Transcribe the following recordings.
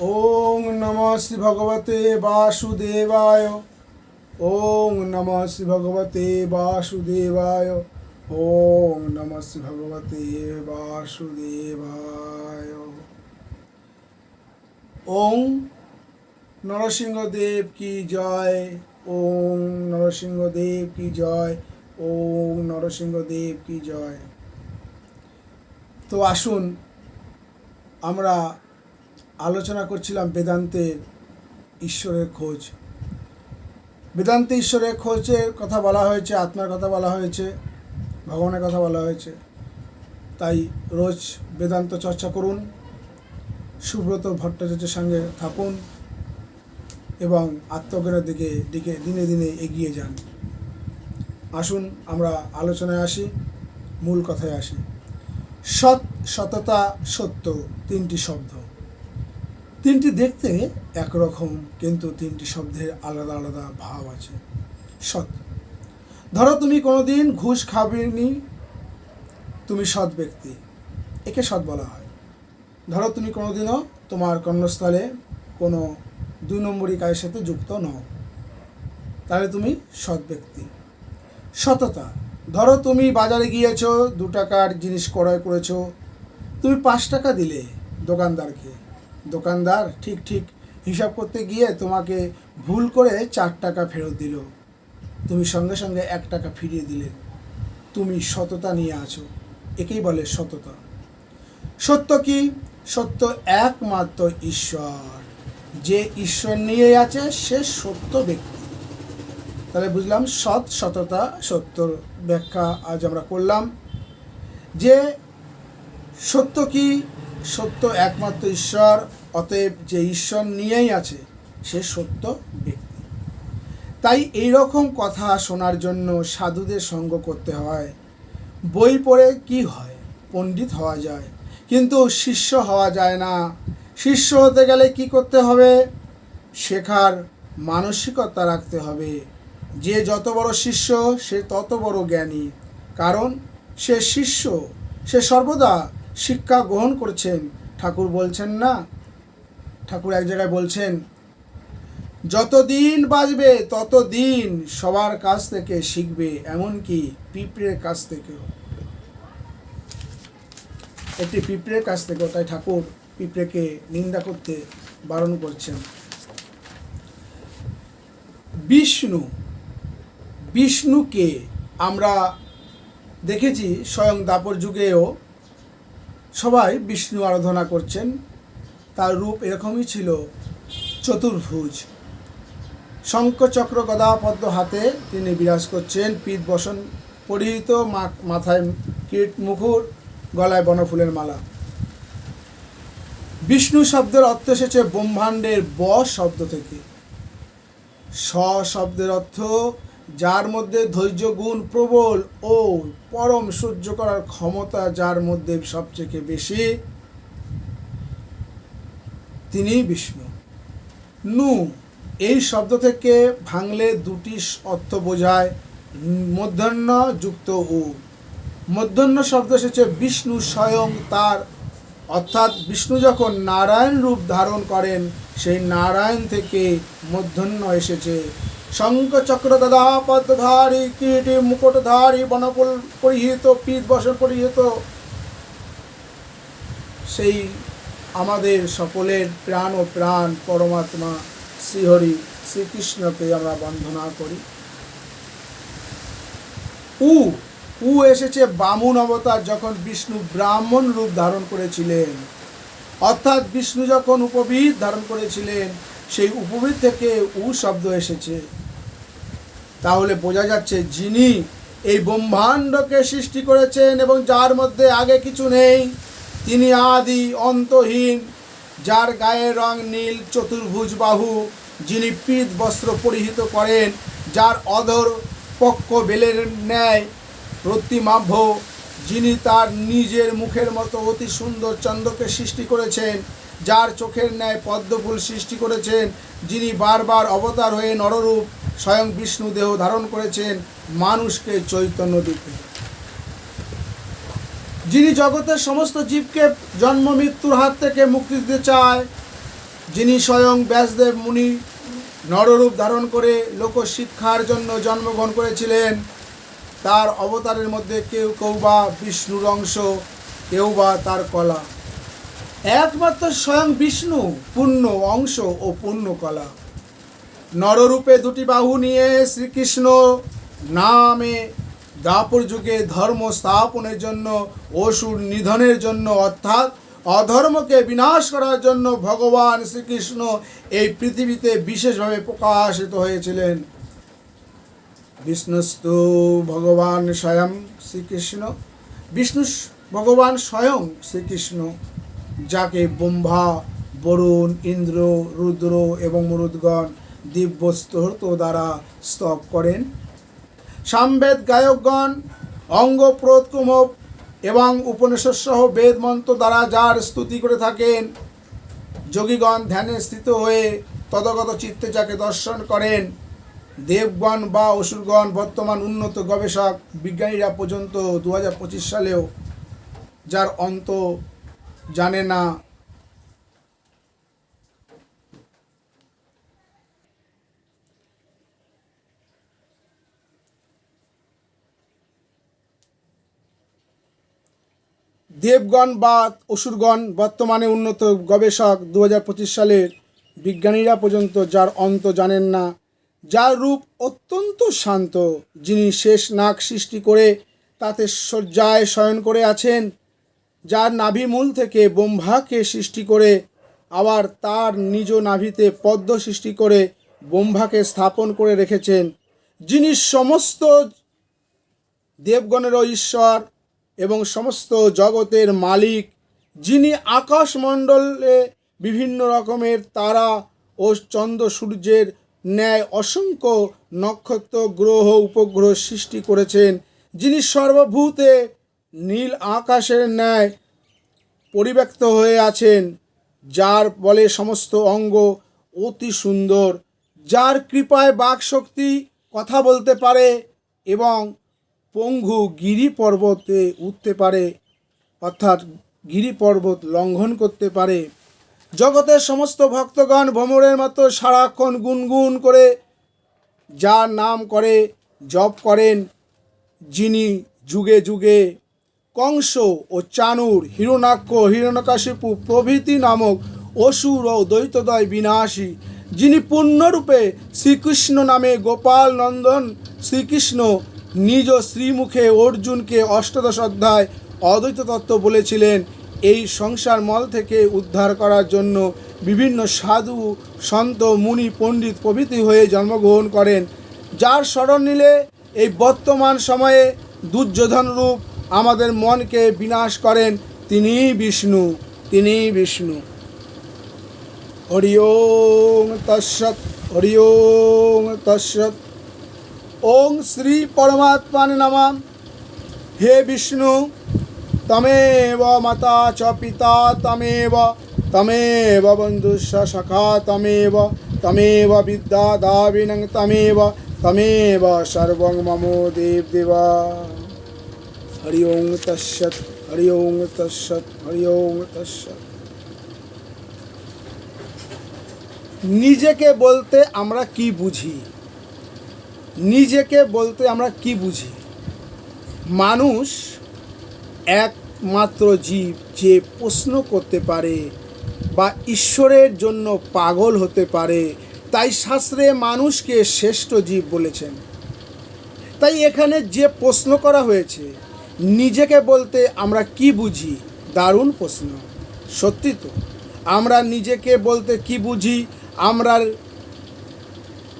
ওং নম শ্রী ভগবতে বাসুদেবায়। ওং নম শ্রী ভগবতে বাসুদেবায়। ওং নম শ্রী ভগবতে বাসুদেবায়। ওং নরসিংহদেব কি জয়? ওং নরসিংহদেব কি জয়? ওং নরসিংহদেব কি জয়? তো আসুন, আমরা আলোচনা করছিলাম বেদান্তের ঈশ্বরের খোঁজ। বেদান্তে ঈশ্বরের খোঁজের কথা বলা হয়েছে, আত্মার কথা বলা হয়েছে, ভগবানের কথা বলা হয়েছে। তাই রোজ বেদান্ত চর্চা করুন, সুব্রত ভট্টাচার্যের সঙ্গে থাকুন এবং আত্মজ্ঞানের দিকে দিকে দিনে দিনে এগিয়ে যান। আসুন আমরা আলোচনায় আসি, মূল কথায় আসি। সৎ, সততা, সত্য তিনটি শব্দ। তিনটি দেখতে একরকম, কিন্তু তিনটি শব্দের আলাদা আলাদা ভাব আছে। সৎ। ধরো তুমি কোনো দিন ঘুষ খাবেনি, তুমি সৎ ব্যক্তি। একে সৎ বলা হয়। ধরো তুমি কোনোদিনও তোমার কর্মস্থলে কোনো দুই নম্বরী কাজের সাথে যুক্ত নও। তাহলে তুমি সৎ ব্যক্তি। সততা। ধরো তুমি বাজারে গিয়েছো, দু টাকার জিনিস ক্রয় করেছ, তুমি পাঁচ টাকা দিলে দোকানদারকে। দোকানদার ঠিক ঠিক হিসাব করতে গিয়ে তোমাকে ভুল করে চার টাকা ফেরত দিল। তুমি সঙ্গে সঙ্গে এক টাকা ফিরিয়ে দিলে। তুমি সততা নিয়ে আছো। একেই বলে সততা। সত্য কি? সত্য একমাত্র ঈশ্বর। যে ঈশ্বর নিয়ে আছে, সে সত্য ব্যক্তি। তাহলে বুঝলাম সৎ, সততা, সত্যর ব্যাখ্যা আজ আমরা করলাম। যে সত্য কি? সত্য একমাত্র ঈশ্বর, অতএব যে ঈশ্বর নিয়েই আছে, সে সত্য ব্যক্তি। তাই এই রকম কথা শোনার জন্য সাধুদের সঙ্গ করতে হয়। বই পড়ে কি হয়? পণ্ডিত হওয়া যায়। কিন্তু শিষ্য হওয়া যায় না। শিষ্য হতে গেলে কি করতে হবে? শেখার মানসিকতা রাখতে হবে। যে যত বড় শিষ্য, সে তত বড় জ্ঞানী। কারণ সে শিষ্য, সে সর্বদা শিক্ষা গ্রহণ করছেন। ঠাকুর বলছেন না। ঠাকুর এক জায়গায় বলছেন, যতদিন বাজবে ততদিন সবার কাছ থেকে শিখবে, এমনকি পিঁপড়ের কাছ থেকেও। একটি পিঁপড়ের কাছ থেকেও তাই ঠাকুর পিঁপড়েকে নিন্দা করতে বারণ করছেন। বিষ্ণু, বিষ্ণুকে আমরা দেখেছি স্বয়ং দাপর যুগেও সবাই বিষ্ণু আরাধনা করছেন। তার রূপ এরকমই ছিল চতুর্ভুজ। শঙ্খচক্র গদা পদ্ম হাতে তিনি বিরাজ করছেন। পীত বসন পরিহিত মাথায় কীট মুখর, গলায় বনফুলের মালা। বিষ্ণু শব্দের অর্থ এসেছে ব্রহ্মাণ্ডের ব শব্দ থেকে। স শব্দের অর্থ যার মধ্যে ধৈর্য, গুণ প্রবল ও পরম সহ্য করার ক্ষমতা যার মধ্যে সবচেয়ে বেশি, তিনি বিষ্ণু। নু, এই শব্দ থেকে ভাঙলে দুটি অর্থ বোঝায়, মধ্যাহ্ন যুক্ত উ মধ্যাহ্ন শব্দ এসেছে বিষ্ণু স্বয়ং তার, অর্থাৎ বিষ্ণু যখন নারায়ণ রূপ ধারণ করেন, সেই নারায়ণ থেকে মধ্যাহ্ন এসেছে। শঙ্খ চক্র গদা পদ্মধারী কীটি মুকুটধারী বনপুল পরিহিত পীত বসন পরিহিত। সেই আমাদের সকলের প্রাণ ও প্রাণ পরমাত্মা শ্রীহরি শ্রীকৃষ্ণকে আমরা বন্দনা করি। উ উ এসেছে বামুন অবতার যখন বিষ্ণু ব্রাহ্মণ রূপ ধারণ করেছিলেন। অর্থাৎ বিষ্ণু যখন উপবিদ ধারণ করেছিলেন, সেই উপবিদ থেকে উ শব্দ এসেছে। তাহলে বোঝা যাচ্ছে যিনি এই ব্রহ্মাণ্ডকে সৃষ্টি করেছেন এবং যার মধ্যে আগে কিছু নেই, তিনি আদি, অন্তহীন, যার গায়ের রং নীল, চতুর্ভুজ বাহু, যিনি পীত বস্ত্র পরিহিত করেন, যার অধর পক্ষ বেলের ন্যায় রক্তিমাভ্য যিনি তার নিজের মুখের মতো অতি সুন্দর চন্দ্রকে সৃষ্টি করেছেন যার চোখের ন্যায় পদ্মফুল সৃষ্টি করেছেন, যিনি বারবার অবতার হয়ে নররূপ স্বয়ং বিষ্ণু দেহ ধারণ করেছেন মানুষকে চৈতন্য দিতে। যিনি জগতের সমস্ত জীবকে জন্ম, মৃত্যুর হাত থেকে মুক্তি দিতে চায়, যিনি স্বয়ং ব্যাসদেব মুনি নররূপ ধারণ করে লোকশিক্ষার জন্য জন্মগ্রহণ করেছিলেন, তার অবতারের মধ্যে কেউ কেউ বা বিষ্ণুর অংশ, কেউ বা তার কলা। একমাত্র স্বয়ং বিষ্ণু পূর্ণ অংশ ও পূর্ণ কলা। নররূপে দুটি বাহু নিয়ে শ্রীকৃষ্ণ নামে দ্বাপর যুগে ধর্ম স্থাপনের জন্য, অসুর নিধনের জন্য, অর্থাৎ অধর্মকে বিনাশ করার জন্য ভগবান শ্রীকৃষ্ণ এই পৃথিবীতে বিশেষভাবে প্রকাশিত হয়েছিলেন। বিষ্ণুস্তু ভগবান স্বয়ং শ্রীকৃষ্ণ বিষ্ণু ভগবান স্বয়ং শ্রীকৃষ্ণ। যাকে ব্রহ্মা, বরুণ, ইন্দ্র, রুদ্র এবং মরুদগণ দিব্য দ্বারা স্তব করেন। সামবেদ গায়কগণ অঙ্গ প্রতকুমভ এবং উপনিষদ সহ বেদ মন্ত্র দ্বারা যার স্তুতি করে থাকেন, যোগীগণ ধ্যানে স্থিত হয়ে তদগত চিত্তে যাকে দর্শন করেন, দেবগণ বা অসুরগণ, বর্তমান উন্নত গবেষক, বিজ্ঞানীরা পর্যন্ত দু হাজার পঁচিশ সালেও যার অন্ত জানে না। দেবগণ বা অসুরগণ, বর্তমানে উন্নত গবেষক দু হাজার পঁচিশ সালের বিজ্ঞানীরা পর্যন্ত যার অন্ত জানেন না, যার রূপ অত্যন্ত শান্ত, যিনি শেষ নাক সৃষ্টি করে তাতে শয্যায় শয়ন করে আছেন যার নাভিমূল থেকে ব্রহ্মাকে সৃষ্টি করে, আবার তার নিজ নাভিতে পদ্ম সৃষ্টি করে ব্রহ্মাকে স্থাপন করে রেখেছেন, যিনি সমস্ত দেবগণেরও ঈশ্বর এবং সমস্ত জগতের মালিক, যিনি আকাশমণ্ডলে বিভিন্ন রকমের তারা ও চন্দ্র সূর্যের ন্যায় অসংখ্য নক্ষত্র, গ্রহ, উপগ্রহ সৃষ্টি করেছেন, যিনি সর্বভূতে নীল আকাশের ন্যায় পরিব্যক্ত হয়ে আছেন, যার বলে সমস্ত অঙ্গ অতি সুন্দর, যার কৃপায় বাকশক্তি কথা বলতে পারে এবং পঙ্গু গিরি পর্বতে উঠতে পারে, অর্থাৎ গিরি পর্বত লঙ্ঘন করতে পারে। জগতের সমস্ত ভক্তগণ ভ্রমণের মতো সারাক্ষণ গুনগুন করে যার নাম করে জপ করেন, যিনি যুগে যুগে কংস ও চানুর হিরণাক্ষ হিরণকাশিপু প্রভৃতি নামক অসুর ও দ্বৈতদয় বিনাশী, যিনি পূর্ণরূপে শ্রীকৃষ্ণ নামে গোপাল নন্দন শ্রীকৃষ্ণ নিজ শ্রীমুখে অর্জুনকে অষ্টাদশ অধ্যায় অদ্বৈত তত্ত্ব বলেছিলেন। এই সংসার মল থেকে উদ্ধার করার জন্য বিভিন্ন সাধু, সন্ত, মুনি, পণ্ডিত প্রভৃতি হয়ে জন্মগ্রহণ করেন। যার স্মরণ নিলে এই বর্তমান সময়ে দুর্যোধন রূপ আমাদের মনকে বিনাশ করেন তিনি বিষ্ণু তিনি বিষ্ণু। হরি ওং তৎসৎ হরি ওং তৎসৎ। ওং শ্রী পরমাত্মান নমঃ। হে বিষ্ণু, তমেব মাতা চ পিতা তমেব তমেব বন্ধুস্য সখা তমেব তমেব বিদ্যা দাবিনং তমেব তমেব সর্বং মমো দেব দেবা। হরি ওং তৎসৎ হরি ওং তৎসৎ হরি ওং তৎসৎ নিজেকে বলতে আমরা কি বুঝি? নিজেকে বলতে আমরা কি বুঝি? মানুষ একমাত্র জীব যে প্রশ্ন করতে পারে বা ঈশ্বরের জন্য পাগল হতে পারে। তাই শাস্ত্রে মানুষকে শ্রেষ্ঠ জীব বলেছেন। তাই এখানে যে প্রশ্ন করা হয়েছে নিজেকে বলতে আমরা কি বুঝি? দারুণ প্রশ্ন। সত্যি তো, আমরা নিজেকে বলতে কি বুঝি? আমরা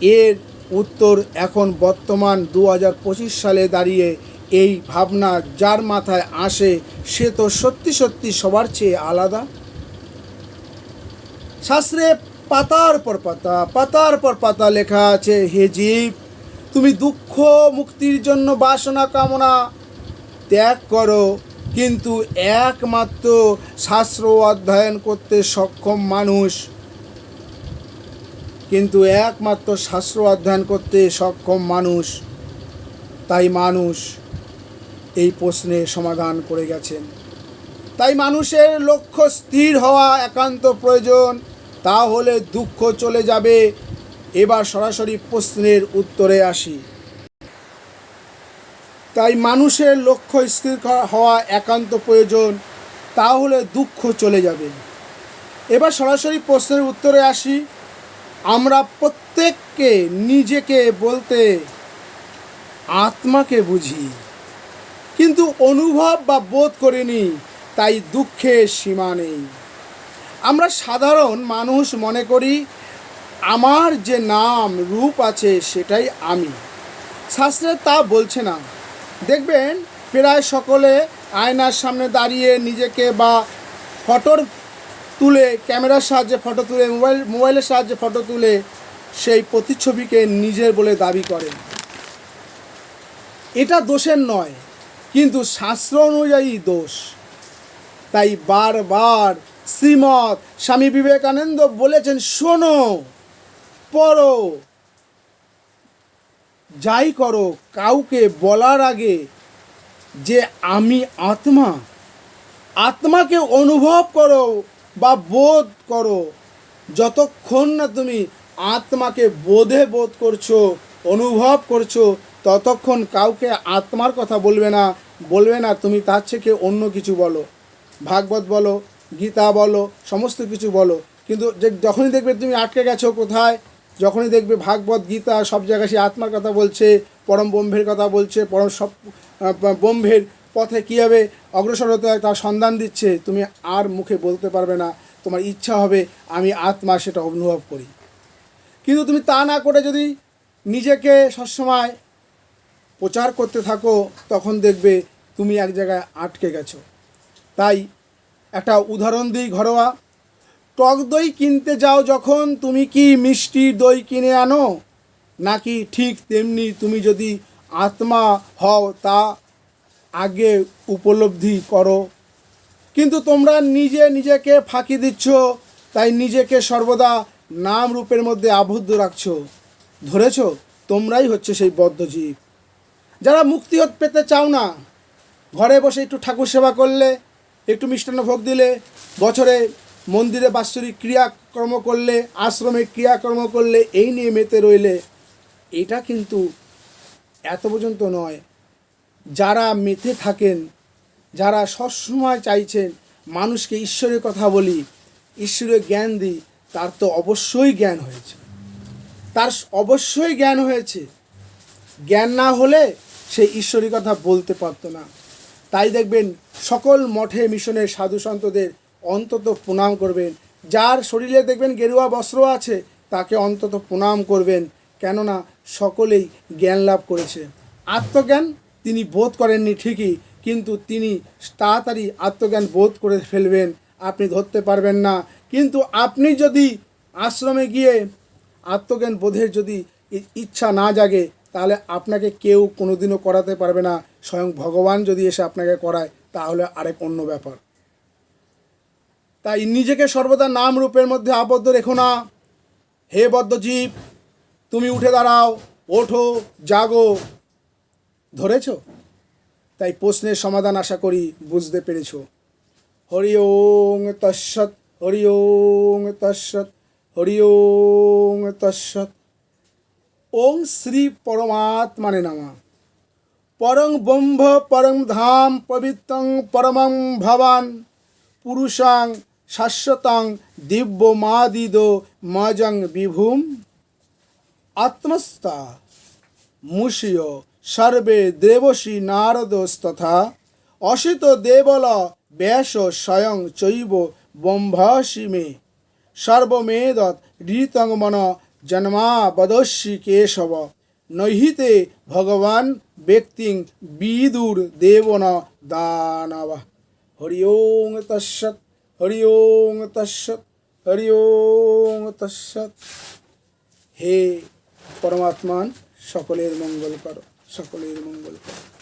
এর উত্তর এখন বর্তমান দু হাজার পঁচিশ সালে দাঁড়িয়ে এই ভাবনা যার মাথায় আসে, সে তো সত্যি সত্যি সবার চেয়ে আলাদা। শাস্ত্রে পাতার পর পাতা, পাতার পর পাতা লেখা আছে, হে জীব, তুমি দুঃখ মুক্তির জন্য বাসনা কামনা ত্যাগ করো, কিন্তু একমাত্র শাস্ত্র অধ্যয়ন করতে সক্ষম মানুষ। কিন্তু একমাত্র শাস্ত্র অধ্যয়ন করতে সক্ষম মানুষ, তাই মানুষ এই প্রশ্নের সমাধান করে গেছেন। তাই মানুষের লক্ষ্য স্থির হওয়া একান্ত প্রয়োজন, তাহলে দুঃখ চলে যাবে। এবার সরাসরি প্রশ্নের উত্তরে আসি। তাই মানুষের লক্ষ্য স্থির হওয়া একান্ত প্রয়োজন, তাহলে দুঃখ চলে যাবে। এবার সরাসরি প্রশ্নের উত্তরে আসি। আমরা প্রত্যেককে নিজেকে বলতে আত্মাকে বুঝি, কিন্তু অনুভব বা বোধ করিনি, তাই দুঃখের সীমা নেই। আমরা সাধারণ মানুষ মনে করি, আমার যে নাম রূপ আছে সেটাই আমি। শাস্ত্রে তা বলছে না দেখবেন, প্রায় সকলে আয়নার সামনে দাঁড়িয়ে নিজেকে বা ফটোর তুলে, ক্যামেরার সাহায্যে ফটো তুলে, মোবাইল, মোবাইলের সাহায্যে ফটো তুলে সেই প্রতিচ্ছবিকে নিজের বলে দাবি করেন। এটা দোষের নয়, কিন্তু শাস্ত্র অনুযায়ী দোষ। তাই বারবার শ্রীমৎ স্বামী বিবেকানন্দ বলেছেন, শোনো, পড়ো। যাই করো, কাউকে বলার আগে যে আমি আত্মা, আত্মাকে অনুভব করো বা বোধ করো, যতক্ষণ না তুমি আত্মাকে বোধে বোধ করছ, অনুভব করছ, ততক্ষণ কাউকে আত্মার কথা বলবে না বলবে না তুমি তার থেকে অন্য কিছু বলো। ভাগবত বলো, গীতা বলো, সমস্ত কিছু বলো। কিন্তু যে যখনই দেখবে তুমি আটকে গেছো কোথায় যখনই দেখবে ভাগবত, গীতা, সব জায়গায় সে আত্মার কথা বলছে, পরম ব্রহ্মের কথা বলছে, পরম সব ব্রহ্মের পথে কীভাবে অগ্রসর হতে হয় তার সন্ধান দিচ্ছে, তুমি আর মুখে বলতে পারবে না, তোমার ইচ্ছা হবে আমি আত্মা সেটা অনুভব করি। কিন্তু তুমি তা না করে যদি নিজেকে সবসময় প্রচার করতে থাকো, তখন দেখবে তুমি এক জায়গায় আটকে গেছো। তাই একটা উদাহরণ দিই ঘরোয়া। টক দই কিনতে যাও যখন, তুমি কি মিষ্টি দই কিনে আনো? নাকি ঠিক তেমনি তুমি যদি আত্মা হও, তা আগে উপলব্ধি করো। কিন্তু তোমরা নিজে নিজেকে ফাঁকি দিচ্ছ, তাই নিজেকে সর্বদা নাম রূপের মধ্যে আবদ্ধ রাখছ। ধরেছ, তোমরাই হচ্ছে সেই বদ্ধজীব যারা মুক্তি পেতে চাও না, ঘরে বসে একটু ঠাকুর সেবা করলে, একটু মিষ্টান্ন ভোগ দিলে, বছরে মন্দিরে বাৎসরিক ক্রিয়াকর্ম করলে, আশ্রমে ক্রিয়াকর্ম করলে এই নিয়ে মেতে রইলে, এটা কিন্তু এত পর্যন্ত নয়। যারা মেতে থাকেন, যারা সবসময় চাইছেন মানুষকে ঈশ্বরের কথা বলি, ঈশ্বরের জ্ঞান দিই, তার তো অবশ্যই জ্ঞান হয়েছে। তার অবশ্যই জ্ঞান হয়েছে। জ্ঞান না হলে সে ঈশ্বরী কথা বলতে পারতো না। তাই দেখবেন, সকল মঠে মিশনের সাধু সন্তদের অন্তত প্রণাম করবেন। যার শরীরে দেখবেন গেরুয়া বস্ত্র আছে, তাকে অন্তত প্রণাম করবেন। কেননা সকলেই জ্ঞান লাভ করেছে। আত্মজ্ঞান তিনি বোধ করেননি ঠিকই, কিন্তু তিনি তাড়াতাড়ি আত্মজ্ঞান বোধ করে ফেলবেন। আপনি ধরতে পারবেন না। কিন্তু আপনি যদি আশ্রমে গিয়ে আত্মজ্ঞান বোধের যদি ইচ্ছা না জাগে, তাহলে আপনাকে কেউ কোনোদিনও করাতে পারবে না। স্বয়ং ভগবান যদি এসে আপনাকে করায়, তাহলে আরেক অন্য ব্যাপার। তাই নিজেকে সর্বদা নাম রূপের মধ্যে আবদ্ধ রেখো না। হে বদ্ধজীব, তুমি উঠে দাঁড়াও, ওঠো, জাগো। ধরেছ? তাই প্রশ্নের সমাধান আশা করি বুঝতে পেরেছ। হরি ওং তৎসৎ, হরি ওং তৎসৎ, হরি ওং তৎসৎ। ওং শ্রী পরমাত্মানে নামা। পরং ব্রহ্ম, পরং ধাম, পবিত্রং পরমং ভবান। পুরুষাং শাশ্বতং দিব্য মাদিদ মজং বিভুম। আত্মস্থা মুষিয় সর্বে দেবশী নারদস্তথা। অসিত দেবল ব্যাস স্বয়ং চৈব ব্রহ্মসি মে। সর্বমেদৎ ঋতং মন জন্মাবদস্যি কেশব। নহিতে ভগবান ব্যক্তিং বিদুর দেবন দানব। হরি ওং তৎসৎ। হরি ওং তৎসৎ হরি ওং তৎসৎ হে পরমাত্মান সকলের মঙ্গল করো সকলের মঙ্গল করো।